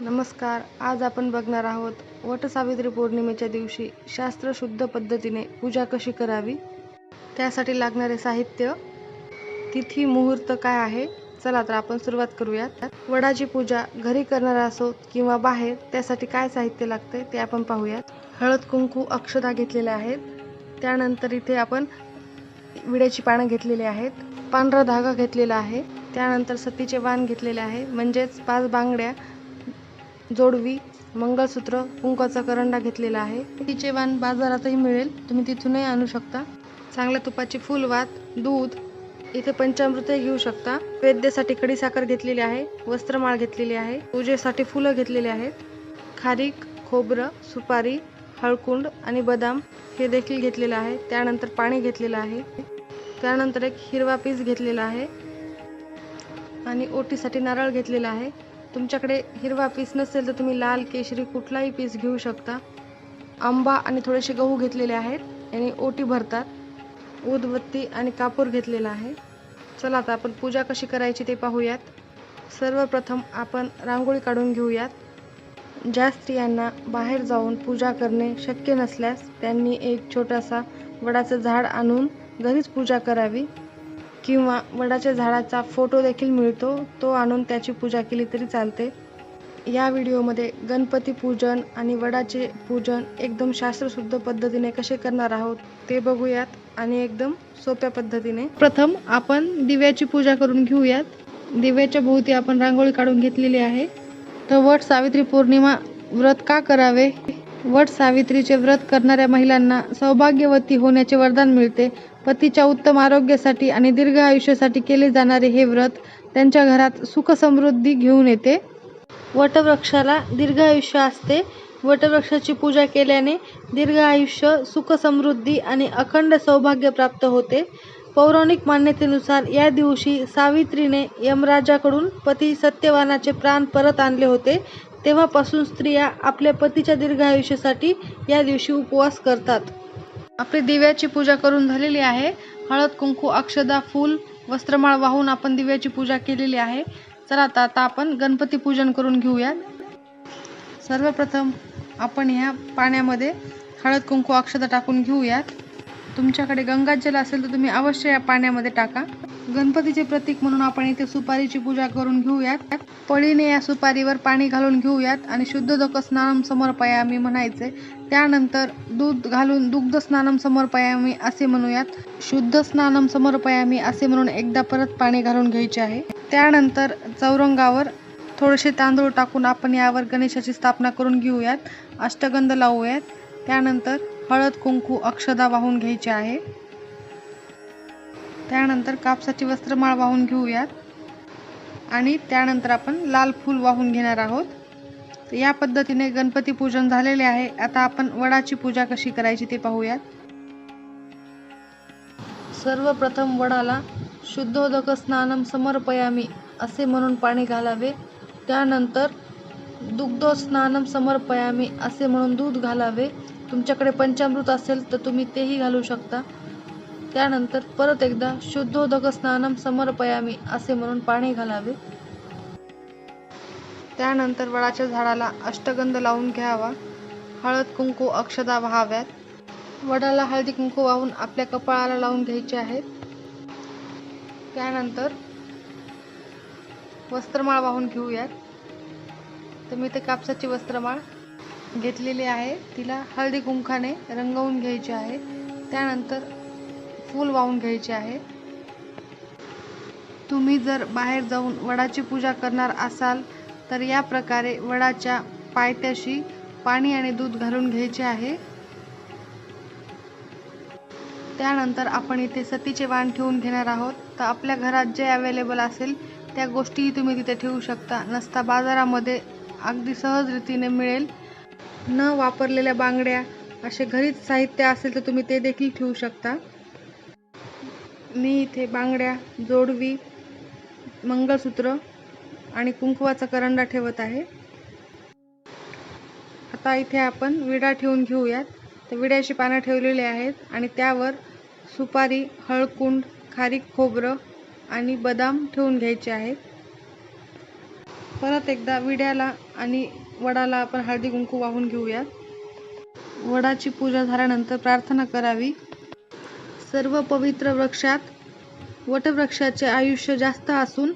नमस्कार. आज आपण बघणार आहोत वटसावित्री पौर्णिमेच्या दिवशी शास्त्रशुद्ध पद्धतीने पूजा कशी करावी? त्यासाठी लागणारे साहित्य तिथी मुहूर्त काय आहे? चला तर आपण सुरुवात करूयात. वडाची पूजा घरी करणार असो किंवा बाहेर त्यासाठी काय साहित्य लागते ते आपण पाहूयात. हळद कुंकू अक्षता घेतलेल्या आहेत. त्यानंतर इथे आपण विड्याची पानं घेतलेली आहेत. पांढरा धागा घेतलेला आहे. त्यानंतर सतीचे वाण घेतलेले आहे. म्हणजेच पाच बांगड्या जोडवी मंगळसूत्र कुंकाचा करंडा घेतलेला आहे. तिचे वाण बाजारातही मिळेल. तुम्ही तिथूनही आणू शकता. चांगल्या तुपाची फुलवात दूध इथे पंचामृतही घेऊ शकता. वैद्यासाठी खडीसाखर घेतलेली आहे वस्त्रमाळ घेतलेली आहे पूजेसाठी फुलं घेतलेली आहेत. खारीक खोबरं सुपारी हळकुंड आणि बदाम हे देखील घेतलेलं आहे. त्यानंतर पाणी घेतलेलं आहे. त्यानंतर एक हिरवा पीस घेतलेला आहे. आणि ओटीसाठी नारळ घेतलेला आहे. तुमच्याकडे हिरवा पीस नसेल तर तुम्ही लाल केशरी कुठलाही पीस घेऊ शकता. आंबा आणि थोडेसे गहू घेतलेले आहेत. आणि ओटी भरतात. उदबत्ती आणि कापूर घेतलेला आहे. चला आता आपण पूजा कशी करायची ते पाहूयात. सर्वप्रथम आपण रांगोळी काढून घेऊयात. ज्या स्त्रियांना बाहेर जाऊन पूजा करणे शक्य नसल्यास त्यांनी एक छोटासा वडाचं झाड आणून घरीच पूजा करावी. किंवा वडाच्या झाडाचा फोटो देखील मिळतो तो आणून त्याची पूजा केली तरी चालते. या व्हिडिओमध्ये गणपती पूजन आणि वडाचे पूजन एकदम शास्त्रशुद्ध पद्धतीने कसे करणार आहोत ते बघूयात आणि एकदम सोप्या पद्धतीने. प्रथम आपण दिव्याची पूजा करून घेऊयात. दिव्याच्या भोवती आपण रांगोळी काढून घेतलेली आहे. तर वट सावित्री पौर्णिमा व्रत का करावे? वट सावित्रीचे व्रत करणाऱ्या महिलांना सौभाग्यवती होण्याचे वरदान मिळते. पतीच्या उत्तम आरोग्यासाठी आणि दीर्घ आयुष्यासाठी केले जाणारे हे व्रत त्यांच्या घरात सुखसमृद्धी घेऊन येते. वटवृक्षाला दीर्घ आयुष्य असते. वटवृक्षाची पूजा केल्याने दीर्घ आयुष्य सुखसमृद्धी आणि अखंड सौभाग्य प्राप्त होते. पौराणिक मान्यतेनुसार या दिवशी सावित्रीने यमराजाकडून पती सत्यवानाचे प्राण परत आणले होते. तेव्हापासून स्त्रिया आपल्या पतीच्या दीर्घ आयुष्यासाठी या दिवशी उपवास करतात. आपली दिव्याची पूजा करून झालेली आहे. हळद कुंकू अक्षदा फूल वस्त्रमाळ वाहून आपण दिव्याची पूजा केलेली आहे. चला आता आता आपण गणपती पूजन करून घेऊयात. सर्वप्रथम आपण ह्या पाण्यामध्ये हळद कुंकू अक्षदा टाकून घेऊयात. तुमच्याकडे गंगाजल असेल तर तुम्ही अवश्य या पाण्यामध्ये टाका. गणपतीचे प्रतीक म्हणून आपण इथे सुपारीची पूजा करून घेऊयात. पळीने या सुपारीवर पाणी घालून घेऊयात आणि शुद्ध दोक स्नानम समर्पयामी म्हणायचे. त्यानंतर दूध घालून दुग्ध स्नानम समर्पयामी असे म्हणूयात. शुद्ध स्नानम समर्पयामी असे म्हणून एकदा परत पाणी घालून घ्यायचे आहे. त्यानंतर चौरंगावर थोडेसे तांदूळ टाकून आपण यावर गणेशाची स्थापना करून घेऊयात. अष्टगंध लावूयात. त्यानंतर हळद कुंकू अक्षदा वाहून घ्यायचे आहे. त्यानंतर कापसाची वस्त्रमाळ वाहून घेऊयात. आणि त्यानंतर आपण लाल फूल वाहून घेणार आहोत. तर या पद्धतीने गणपती पूजन झालेले आहे. आता आपण वडाची पूजा कशी करायची ते पाहूयात. सर्वप्रथम वडाला शुद्धोदक स्नानम समर्पयामी असे म्हणून पाणी घालावे. त्यानंतर दुग्धोस्नानम समर्पयामी असे म्हणून दूध घालावे. तुमच्याकडे पंचामृत असेल तर तुम्ही तेही घालू शकता. त्यानंतर परत एकदा शुद्धोदक स्नानम समर्पयामी असे म्हणून पाणी घालावे. त्यानंतर वडाच्या झाडाला अष्टगंध लावून घ्यावा. हळद कुंकू अक्षदा व्हाव्यात. वडाला हळदी कुंकू वाहून आपल्या कपाळाला लावून घ्यायचे आहेत. त्यानंतर वस्त्रमाळ वाहून घेऊयात. तर मी ते कापसाची वस्त्रमाळ घेतलेली आहे. तिला हळदी कुंखाने रंगवून घ्यायचे आहे. त्यानंतर फूल वाहून घ्यायचे आहे. तुम्ही जर बाहेर जाऊन वडाची पूजा करणार असाल तर या प्रकारे वडाच्या पायथ्याशी पाणी आणि दूध घालून घ्यायचे आहे. त्यानंतर आपण इथे सतीचे वाण ठेवून घेणार आहोत. तर आपल्या घरात जे अवेलेबल असेल त्या गोष्टीही तुम्ही तिथे ठेवू शकता. नसता बाजारामध्ये अगदी सहज रीतीने मिळेल. न वापरलेल्या बांगड्या असे घरीच साहित्य असेल तर तुम्ही ते देखील ठेवू शकता. मी इथे बांगड्या जोडवी मंगळसूत्र आणि कुंकवाचा करंडा ठेवत आहे. आता इथे आपण विडा ठेवून घेऊयात. तर विड्याची पानं ठेवलेली आहेत आणि त्यावर सुपारी हळकुंड खारीक खोबरं आणि बदाम ठेवून घ्यायचे आहेत. परत एकदा विड्याला आणि वडाला आपण हळदी कुंकू वाहून घेऊयात. वडाची पूजा झाल्यानंतर प्रार्थना करावी. सर्व पवित्र वृक्षात वटवृक्षाचे आयुष्य जास्त असून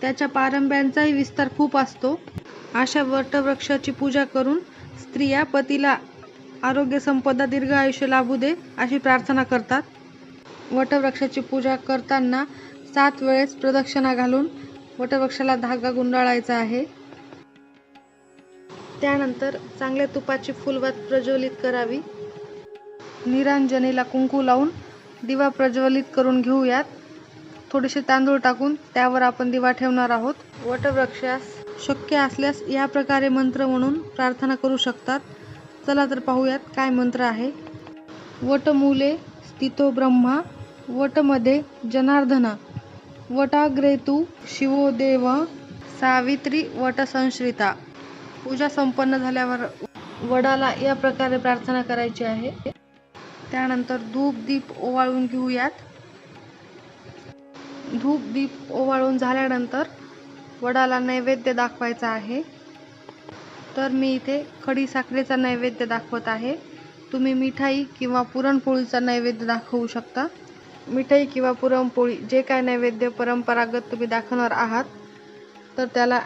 त्याच्या पारंब्यांचाही विस्तार खूप असतो. अशा वटवृक्षाची पूजा करून स्त्रिया पतीला आरोग्य संपदा दीर्घ आयुष्य लाभू दे अशी प्रार्थना करतात. वटवृक्षाची पूजा करताना सात वेळेस प्रदक्षिणा घालून वटवृक्षाला धागा गुंडाळायचा आहे. त्यानंतर चांगल्या तुपाची फुलवात प्रज्वलित करावी. निरांजनेला कुंकू लावून दिवा प्रज्वलित करून घेऊयात. थोडेसे तांदूळ टाकून त्यावर आपण दिवा ठेवणार आहोत. वटवृक्षास शक्य असल्यास या प्रकारे मंत्र म्हणून प्रार्थना करू शकतात. चला तर पाहूयात काय मंत्र आहे. वटमूले स्थितो ब्रह्मा वटमध्ये जनार्दना वटाग्रेतू शिवो देव सावित्री वटसंश्रिता पूजा संपन्न झाल्यावर वडाला या प्रकारे प्रार्थना करायची आहे. त्यानंतर धूप दीप ओवाळून घेऊयात. धूप दीप ओवाळून झाल्यानंतर वडाला नैवेद्य दाखवायचा आहे. तर मी इथे खडी साखरेचा नैवेद्य दाखवत आहे. तुम्ही मिठाई किंवा पुरणपोळीचा नैवेद्य दाखवू शकता. मिठाई किंवा पुरणपोळी जे काय नैवेद्य परंपरागत तुम्ही दाखवणार आहात तर त्याला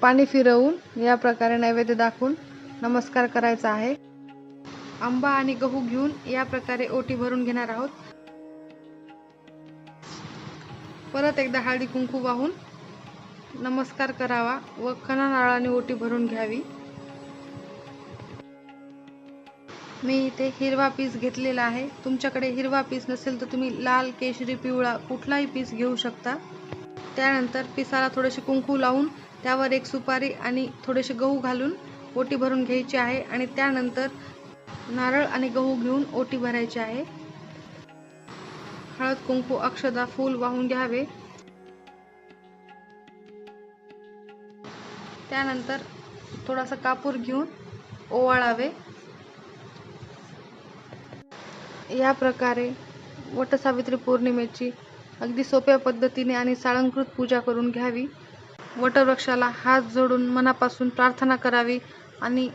पाणी फिरवून या प्रकारे नैवेद्य दाखवून नमस्कार करायचा आहे. आंबा आणि गहू घेऊन या प्रकारे ओटी भरून घेणार आहोत. परत एकदा हळदी कुंकू वाहून नमस्कार करावा व खणा नारळाने ओटी भरून घ्यावी. मी इथे हिरवा पीस घेतलेला आहे. तुमच्याकडे हिरवा पीस नसेल तर तुम्ही लाल केशरी पिवळा कुठलाही पीस घेऊ शकता. त्यानंतर पिसाला थोडेसे कुंकू लावून त्यावर एक सुपारी आणि थोडेसे गहू घालून ओटी भरून घ्यायची आहे आणि त्यानंतर नारळ आणि गहू घेऊन ओटी भरायची आहे. हळद कुंकू अक्षदा फूल वाहून घ्यावे. त्यानंतर थोडासा कापूर घेऊन ओवाळावे. या प्रकारे वटसावित्री पौर्णिमेची अगदी सोप्या पद्धतीने आणि साळंकृत पूजा करून घ्यावी. वटवृक्षाला हात जोडून मनापासून प्रार्थना करावी आणि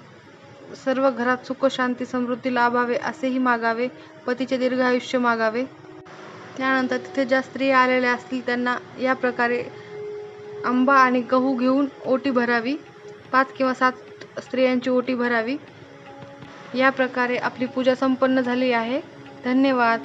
सर्व घरात सुख शांती समृद्धी लाभावे असेही मागावे पतीचे दीर्घ आयुष्य मागावे. त्यानंतर तिथे ज्या स्त्रिया आलेल्या असतील त्यांना या प्रकारे आंबा आणि गहू घेऊन ओटी भरावी. पाच किंवा सात स्त्रियांची ओटी भरावी. या प्रकारे आपली पूजा संपन्न झाली आहे. धन्यवाद.